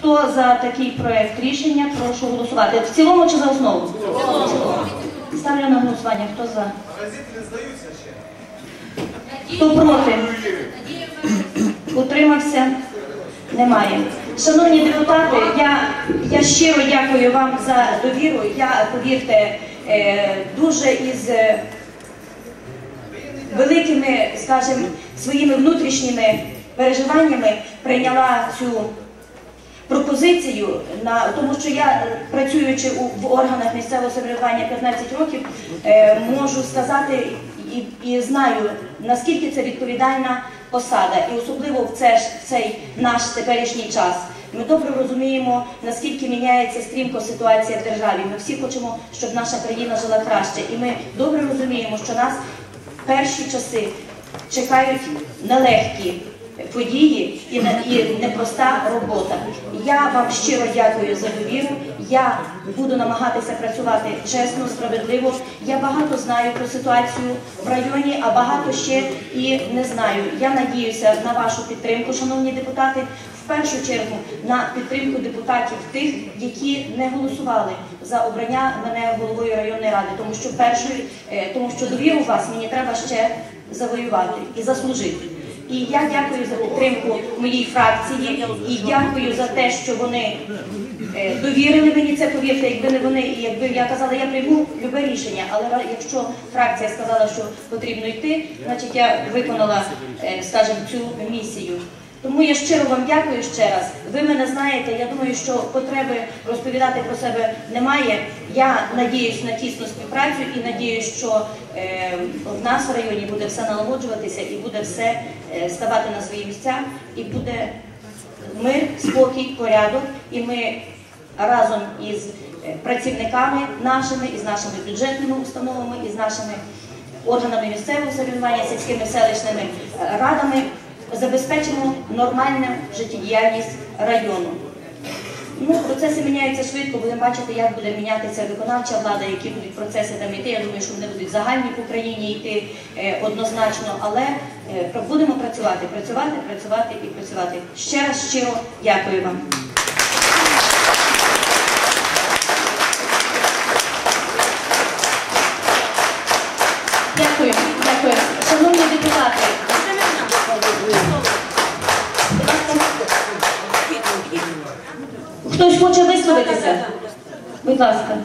Хто за такий проект рішення, прошу голосувати. В цілому чи за основу? В цілому. Ставлю на голосування. Хто за? Хто проти? Утримався? Немає. Шановні депутати, я, я щиро дякую вам за довіру. Я, повірте, е, дуже із е, великими, скажімо, своїми внутрішніми переживаннями прийняла цю пропозицію на тому, що я е, працюючи у в органах місцевого самоврядування 15 років, е, можу сказати і, і знаю наскільки це відповідальна посада, і особливо в, це в цей наш теперішній час. Ми добре розуміємо, наскільки міняється стрімко ситуація в державі. Ми всі хочемо, щоб наша країна жила краще, і ми добре розуміємо, що нас перші часи чекають нелегкі події і, і непроста робота. Я вам щиро дякую за довіру. Я буду намагатися працювати чесно, справедливо. Я багато знаю про ситуацію в районі, а багато ще і не знаю. Я надіюся на вашу підтримку, шановні депутати. В першу чергу на підтримку депутатів тих, які не голосували за обрання мене головою районної ради, тому що першою, е, тому що довіру вас мені треба ще завоювати і заслужити. І я дякую за підтримку моїй фракції і дякую за те, що вони е, довірили мені це. Повірте, якби не вони, і якби я казала, я прийму любе рішення. Але якщо фракція сказала, що потрібно йти, значить я виконала, е, скажімо, цю місію. Тому я щиро вам дякую ще раз. Ви мене знаєте. Я думаю, що потреби розповідати про себе немає. Я надіюсь на тісну співпрацю і надіюсь, що е, в нас в районі буде все налагоджуватися і буде все е, ставати на свої місця, і буде мир, спокій, порядок. І ми разом із е, працівниками нашими, із нашими бюджетними установами, із нашими органами місцевого самоврядування, сільськими селищними е, радами забезпечимо нормальну життєдіяльність району. Ну, процеси міняються швидко, будемо бачити, як буде мінятися виконавча влада, які будуть процеси там йти. Я думаю, що вони будуть загальні в Україні йти е, однозначно, але е, будемо працювати, працювати, працювати і працювати. Ще раз щиро дякую вам. Дякую, дякую. Шановні депутати, хтось? Будь ласка.